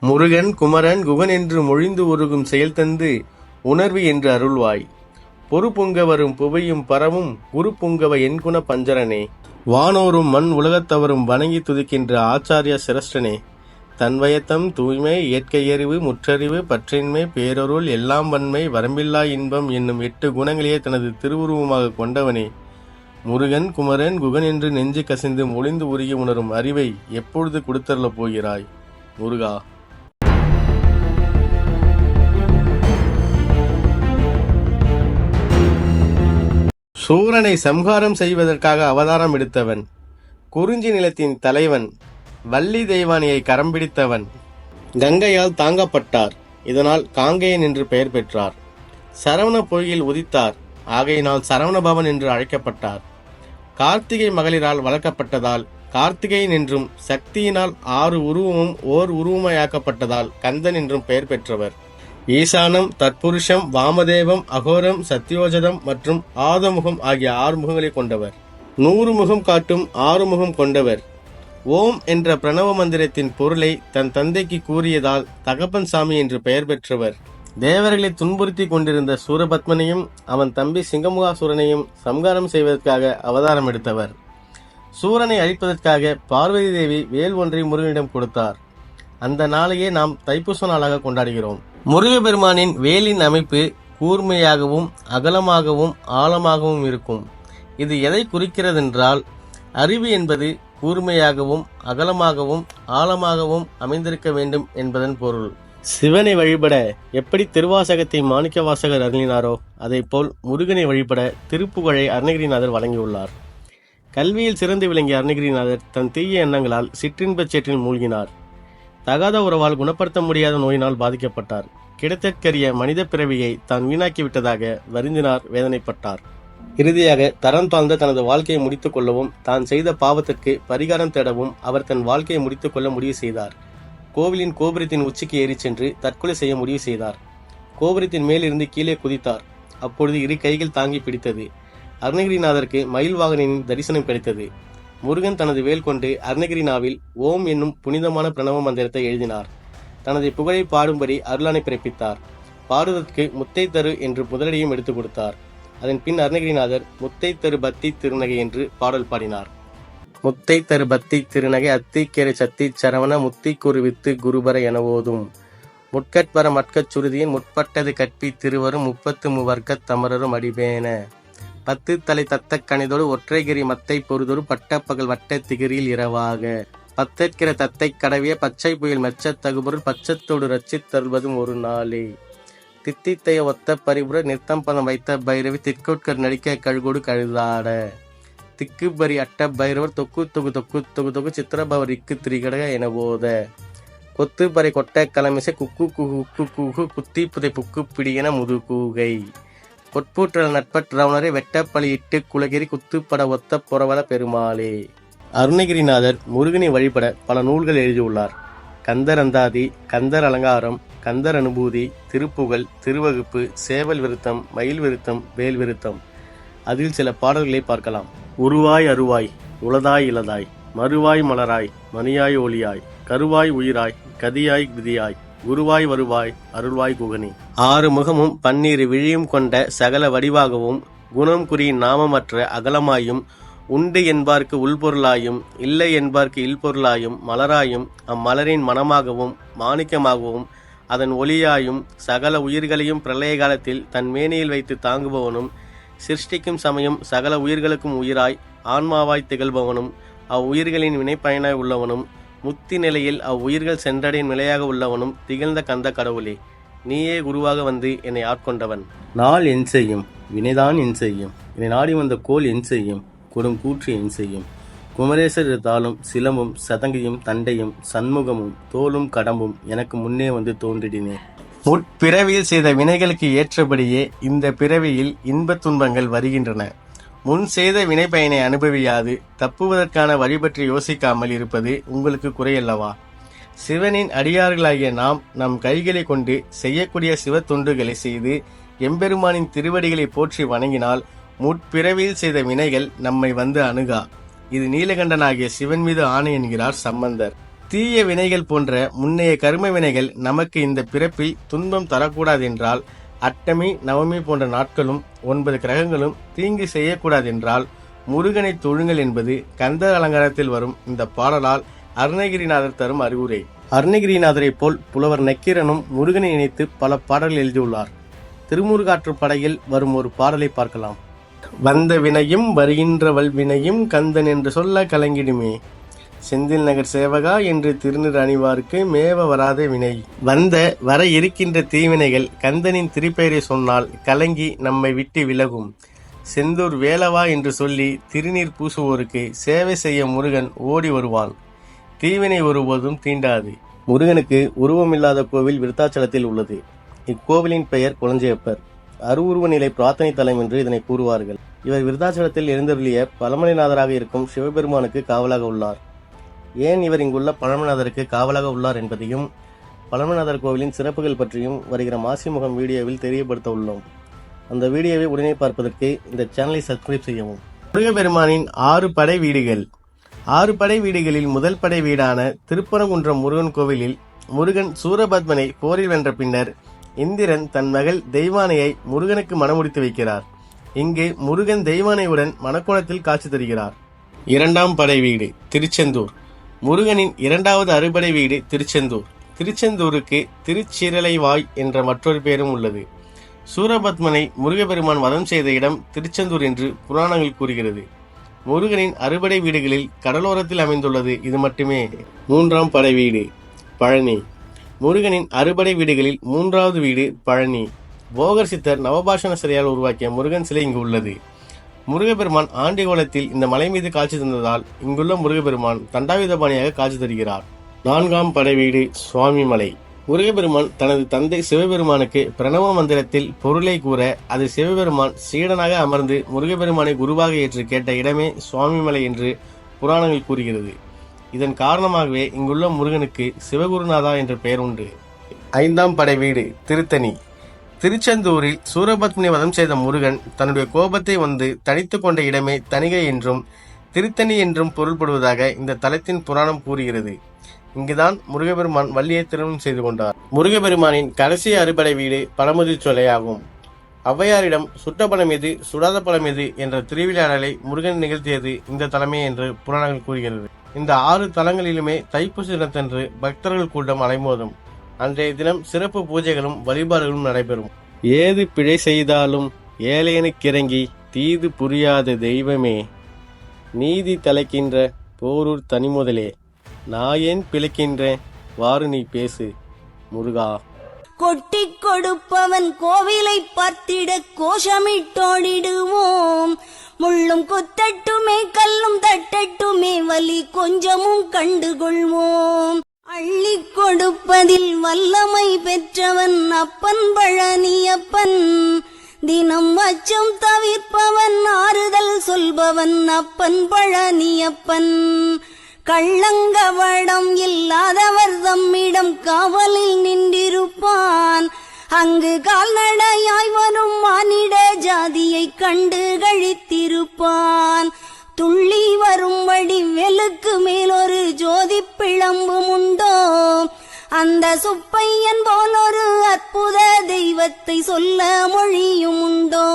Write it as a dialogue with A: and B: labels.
A: முருகன் குமரன் குகன் என்று மொழிந்து உருகும் செயல் தந்து உணர்வு என்று அருள்வாய். பொறுப்புங்க வரும் புவையும் பரவும் குரு புங்கவ என்குண பஞ்சரனே. வானோரும் மண் உலகத்தவரும் வணங்கி துதிக்கின்ற ஆச்சாரிய சிரஷ்டனே. தன்வயத்தம் தூய்மை இயற்கையறிவு முற்றறிவு பற்றின்மை பேரொருள் எல்லாம் வன்மை வரம்பில்லா இன்பம் என்னும் எட்டு குணங்களையே தனது திருவுருவமாக கொண்டவனே. முருகன் குமரன் குகன் என்று நெஞ்சு கசிந்து மொழிந்து உருகி உணரும் அறிவை எப்பொழுது கொடுத்தரலப் போகிறாய்? முருகா சூரனை சம்ஹாரம் செய்வதற்காக அவதாரம் எடுத்தவன். குறிஞ்சி நிலத்தின் தலைவன். வள்ளி தெய்வானியை கரம் பிடித்தவன். கங்கையால் தாங்கப்பட்டார். இதனால் காங்கேயன் என்று பெயர் பெற்றார். சரவண பொய்யில் உதித்தார். ஆகையினால் சரவணபவன் என்று அழைக்கப்பட்டார். கார்த்திகை மகளிரால் வளர்க்கப்பட்டதால் கார்த்திகேயன் என்றும் சக்தியினால் ஆறு உருவமும் ஓர் உருவமாயாக்கப்பட்டதால் கந்தன் என்றும் பெயர் பெற்றவர். ஈசானம் தற்புருஷம் வாமதேவம் அகோரம் சத்யோஜதம் மற்றும் ஆதமுகம் ஆகிய ஆறு முகங்களை கொண்டவர். நூறு முகம் காட்டும் ஆறு முகம் கொண்டவர். ஓம் என்ற பிரணவ மந்திரத்தின் பொருளை தன் தந்தைக்கு கூறியதால் தகப்பன் சாமி என்று பெயர் பெற்றவர். தேவர்களை துன்புறுத்தி கொண்டிருந்த சூரபத்மனையும் அவன் தம்பி சிங்கமுகாசூரனையும் சம்காரம் செய்வதற்காக அவதாரம் எடுத்தவர். சூரனை அழிப்பதற்காக பார்வதி தேவி வேல் ஒன்றை முருகனிடம் கொடுத்தார். அந்த நாளையே நாம் தைப்பூச நாளாக கொண்டாடுகிறோம். முருகப்பெருமானின் வேலின் அமைப்பு கூர்மையாகவும் அகலமாகவும் ஆழமாகவும் இருக்கும். இது எதை குறிக்கிறதென்றால் அறிவு என்பது கூர்மையாகவும் அகலமாகவும் ஆழமாகவும் அமைந்திருக்க வேண்டும் என்பதன் பொருள். சிவனை வழிபட எப்படி திருவாசகத்தை மாணிக்க வாசகர் அருளினாரோ போல் முருகனை வழிபட திருப்புகழை அருணகிரிநாதர் வழங்கியுள்ளார். கல்வியில் சிறந்து விளங்கிய அருணகிரிநாதர் தன் தீய எண்ணங்களால் சிற்றின்பச் சேற்றில் மூழ்கினார். தகாத உறவால் குணப்படுத்த முடியாத நோயினால் பாதிக்கப்பட்டார். கிடைத்தற்கரிய மனித பிறவியை தான் வீணாக்கி விட்டதாக வருந்தினார் வேதனைப்பட்டார். இறுதியாக தரம் தாழ்ந்த தனது வாழ்க்கையை முடித்துக் கொள்ளவும் தான் செய்த பாவத்திற்கு பரிகாரம் தேடவும் அவர் தன் வாழ்க்கையை முடித்துக் கொள்ள முடிவு செய்தார். கோவிலின் கோபுரத்தின் உச்சிக்கு ஏறி சென்று தற்கொலை செய்ய முடிவு செய்தார். கோபுரத்தின் மேலிருந்து கீழே குதித்தார். அப்பொழுது இரு கைகள் தாங்கி பிடித்தது. அருணகிரிநாதருக்கு மயில் வாகனின் தரிசனம் கிடைத்தது. முருகன் தனது வேல் கொண்டு அருணகிரிநாவில் ஓம் என்னும் புனிதமான பிரணவ மந்திரத்தை எழுதினார். தனது புகழை பாடும்படி அருளானை பிறப்பித்தார். பாடுவதற்கு முத்தை தரு என்று முதலடியும் எடுத்துக் கொடுத்தார். அதன் பின் அருணகிரிநாதர் முத்தை தரு பத்தி திருநகை என்று பாடல் பாடினார். முத்தை தரு பத்தி திருநகை அத்திக்கேரை சத்தி சரவண முத்தி குருவித்து குருபர என ஓதும் முட்கட்பர மட்கச் சுருதியின் முற்பட்டது கற்பி திருவரும் முப்பத்து மூவர்க்கத் தமரரும் அடிபேன. பத்து தலை தத்த கணிதோடு ஒற்றைகிரி மத்தை பொறுதொரு பட்டப்பகல் வட்ட திகிரியில் இரவாக. பத்தற்கிற தத்தை கடவிய பச்சை புயல் மெச்சத்தகுபொருள் பச்சத்தோடு ரச்சித் தருவதும் ஒரு நாளே. தித்தித்தைய ஒத்த பரிபுர நித்தம் பதம் வைத்த பைரவி திற்கோட்கர் நடிக்க கழுகோடு கழுதாட. திக்குபரி அட்ட பைரவர் தொக்கு தொகு தொக்கு தொகு தொகு சித்திரபவர் இக்கு திரிகடக என போத. கொத்து பறை கொட்ட கலமிசை குக்கு குகு குக்கு குகு குத்தி புதை புக்கு என முதுகூகை. கொட்பூற்றல் நட்பட் வெட்டப்பலியிட்டு குலகிரி குத்துப்பட ஒத்த புறவல பெருமாளே. அருணகிரிநாதர் முருகனை வழிபட பல நூல்கள் எழுதியுள்ளார். கந்தர் அந்தாதி கந்தர் அலங்காரம் கந்தர் அனுபூதி திருப்புகழ் திருவகுப்பு சேவல் விருத்தம் மயில் விருத்தம் வேல் விருத்தம். அதில் சில பாடல்களை பார்க்கலாம். உருவாய் அருவாய் உளதாய் இளதாய் மறுவாய் மலராய் மணியாய் ஒளியாய் கருவாய் உயிராய் கதியாய் விதியாய் குருவாய் வருவாய் அருள்வாய் குகனி. ஆறு முகமும் பன்னீர் விழியும் கொண்ட சகல வடிவாகவும் குணம் குறி நாமமற்ற அகலமாயும் உண்டு என்பார்க்கு உள்பொருளாயும் இல்லை என்பார்க்கு இல்பொருளாயும் மலராயும் அம்மலரின் மனமாகவும் மாணிக்கமாகவும் அதன் ஒளியாயும் சகல உயிர்களையும் பிரளய காலத்தில் தன் மேனியில் வைத்து தாங்குபவனும் சிருஷ்டிக்கும் சமயம் சகல உயிர்களுக்கும் உயிராய் ஆன்மாவாய் திகழ்பவனும் அவ்வுயிர்களின் வினைப்பயனாய் உள்ளவனும் முத்தி நிலையில் அவ்வுயிர்கள் சென்றடையும் நிலையாக உள்ளவனும் திகழ்ந்த கந்த கடவுளே நீயே குருவாக வந்து என்னை ஆட்கொண்டவன். நாள் என் செய்யும் வினைதான் என் செய்யும் என்னை நாடி வந்த கோல் என் செய்யும் கொடும் கூற்று என் செய்யும். குமரேசர் தாளும் சிலம்பும் சதங்கையும் தண்டையும் சண்முகமும் தோலும் கடம்பும் எனக்கு முன்னே வந்து தோன்றிடினே. முற்பிறவியில் செய்த வினைகளுக்கு ஏற்றபடியே இந்த பிறவியில் இன்பத் துன்பங்கள் வருகின்றன. முன் செய்த வினை பயனை அனுபவியாது. தப்புவதற்கான வழி பற்றி யோசிக்காமல் இருப்பது உங்களுக்கு குறையல்லவா? சிவனின் அடியார்களாகிய நாம் நம் கைகளை கொண்டு செய்யக்கூடிய சிவ தொண்டுகளை செய்து எம்பெருமானின் திருவடிகளை போற்றி வணங்கினால் முற்பிறவியில் செய்த வினைகள் நம்மை வந்து அணுகா. இது நீலகண்டனாகிய சிவன் மீது ஆணை என்கிறார் சம்பந்தர். தீய வினைகள் போன்ற முன்னைய கரும வினைகள் நமக்கு இந்த பிறப்பில் துன்பம் தரக்கூடாதென்றால் அட்டமி நவமி போன்ற நாட்களும் ஒன்பது கிரகங்களும் தீங்கு செய்யக்கூடாதென்றால் முருகனை தொழுங்கள் என்பது கந்தர் அலங்காரத்தில் வரும் இந்த பாடலால் அருணகிரிநாதர் தரும் அறிவுரை. அருணகிரிநாதரைப் போல் புலவர் நக்கீரனும் முருகனை இணைத்து பல பாடல்கள் எழுதியுள்ளார். திருமுருகாற்று படையில் வரும் ஒரு பாடலை பார்க்கலாம். வந்த வினையும் வருகின்ற வல்வினையும் கந்தன் என்று சொல்ல கலங்கிடுமே. செந்தில் நகர் சேவகா என்று திருநீர் அணிவார்க்கு மேவ வராத வினை. வந்த வர இருக்கின்ற தீவினைகள் கந்தனின் திருப்பெயரை சொன்னால் கலங்கி நம்மை விட்டு விலகும். செந்தூர் வேலவா என்று சொல்லி திருநீர் பூசுவோருக்கு சேவை செய்ய முருகன் ஓடி வருவான். தீவினை ஒருபோதும் தீண்டாது. முருகனுக்கு உருவமில்லாத கோவில் விருத்தாச்சலத்தில் உள்ளது. இக்கோவிலின் பெயர் குளஞ்சையப்பர் அருவுருவ நிலை பிரார்த்தனை தலம் என்று இதனை கூறுவார்கள். இவர் விருத்தாச்சலத்தில் எழுந்தருளிய பழமலைநாதராக இருக்கும் சிவபெருமானுக்கு காவலாக உள்ளார். ஏன் இவர் இங்குள்ள பழமநாதருக்கு காவலாக உள்ளார் என்பதையும் பழமநாதர் கோவிலின் சிறப்புகள் பற்றியும் வருகிற மாசி முகம் வீடியோவில் தெரியப்படுத்த உள்ளோம். அந்த வீடியோவை உடனே பார்ப்பதற்கு இந்த சேனலை சப்ஸ்கிரைப் செய்யவும். முருகப்பெருமானின் ஆறு படை வீடுகள். ஆறு படை வீடுகளில் முதல் படை வீடான திருப்பரங்குன்றம் முருகன் கோவிலில் முருகன் சூரபத்மனை போரில் வென்ற பின்னர் இந்திரன் தன் மகள் தெய்வானையை முருகனுக்கு மணமுடித்து வைக்கிறார். இங்கு முருகன் தெய்வானையுடன் மணக்கோணத்தில் காட்சி தருகிறார். இரண்டாம் படை வீடு திருச்செந்தூர். முருகனின் இரண்டாவது அறுபடை வீடு திருச்செந்தூர். திருச்செந்தூருக்கு திருச்சிரலைவாய் என்ற மற்றொரு பெயரும் உள்ளது. சூரபத்மனை முருகப்பெருமான் வதம் செய்த இடம் திருச்செந்தூர் என்று புராணங்கள் கூறுகிறது. முருகனின் அறுபடை வீடுகளில் கடலோரத்தில் அமைந்துள்ளது இது மட்டுமே. மூன்றாம் படை வீடு பழனி. முருகனின் அறுபடை வீடுகளில் மூன்றாவது வீடு பழனி. போகர் சித்தர் நவபாஷண சிலையால் உருவாக்கிய முருகன் சிலை இங்கு உள்ளது. முருகப்பெருமான் ஆண்டிகோலத்தில் இந்த மலை மீது காட்சி தந்ததால் இங்குள்ள முருகப்பெருமான் தண்டாயுதபாணியாக காட்சி தருகிறார். நான்காம் படை வீடு சுவாமி மலை. முருகப்பெருமான் தனது தந்தை சிவபெருமானுக்கு பிரணவ மந்திரத்தில் பொருளை கூற அது சிவபெருமான் சீடனாக அமர்ந்து முருகப்பெருமானை குருவாக ஏற்று கேட்ட இடமே சுவாமிமலை என்று புராணங்கள் கூறுகிறது. இதன் காரணமாகவே இங்குள்ள முருகனுக்கு சிவகுருநாதா என்ற பெயர் உண்டு. ஐந்தாம் படை வீடு திருத்தணி. திருச்செந்தூரில் சூரபத்மினி வதம் செய்த முருகன் தன்னுடைய கோபத்தை வந்து தனித்து கொண்ட இடமே தனிகை என்றும் திருத்தணி என்றும் பொருள்படுவதாக இந்த தலத்தின் புராணம் கூறுகிறது. இங்குதான் முருகபெருமான் வள்ளியை திருமணம் செய்து கொண்டார். முருகபெருமானின் கடைசி அறுபடை வீடு பழமுதி சோலையாகும். ஔவையாரிடம் சுட்ட பழம் எது சுடாத பழம் எது என்ற திருவிழாடலை முருகன் நிகழ்த்தியது இந்த தலமே என்று புராணங்கள் கூறுகிறது. இந்த ஆறு தலங்களிலுமே தைப்பூச தினத்தன்று பக்தர்கள் கூட்டம் அலைமோதும். அன்றைய தினம் சிறப்பு பூஜைகளும் வழிபாடுகளும் நடைபெறும். ஏது பிழை செய்தாலும் ஏழையனுக்கிறங்கி தீது புரியாத தெய்வமே நீதி தலைக்கின்ற போரூர் தனிமுதலே நாயேன் பிழைக்கின்றேன் வாரு நீ பேசு முருகா.
B: கொட்டிக் கொடுப்பவன் கோவிலை பார்த்திட கோஷமிட்டோடிடுவோம். முள்ளும் குத்தட்டுமே கல்லும் தட்டட்டுமே வலி கொஞ்சமும் கண்டுகொள்வோம். அள்ளி கொடுப்பதில் வல்லமை பெற்றவன் அப்பன் பழனியப்பன். தினம் அச்சம் தவிர்ப்பவன் ஆறுதல் சொல்பவன் அப்பன் பழனியப்பன். கள்ளங்கவடம் இல்லாதவர் தம்மிடம் காவலில் நின்றிருப்பான். அங்கு கால்நடையாய் வரும் மானிட ஜாதியை கண்டு கழித்திருப்பான். துள்ளி வரும்படி வெளுக்கு மேலொரு ஜோதி பிளம்பும் உண்டோ அந்த சுப்பையன் போலொரு அற்புத தெய்வத்தை சொல்ல மொழியும் உண்டோ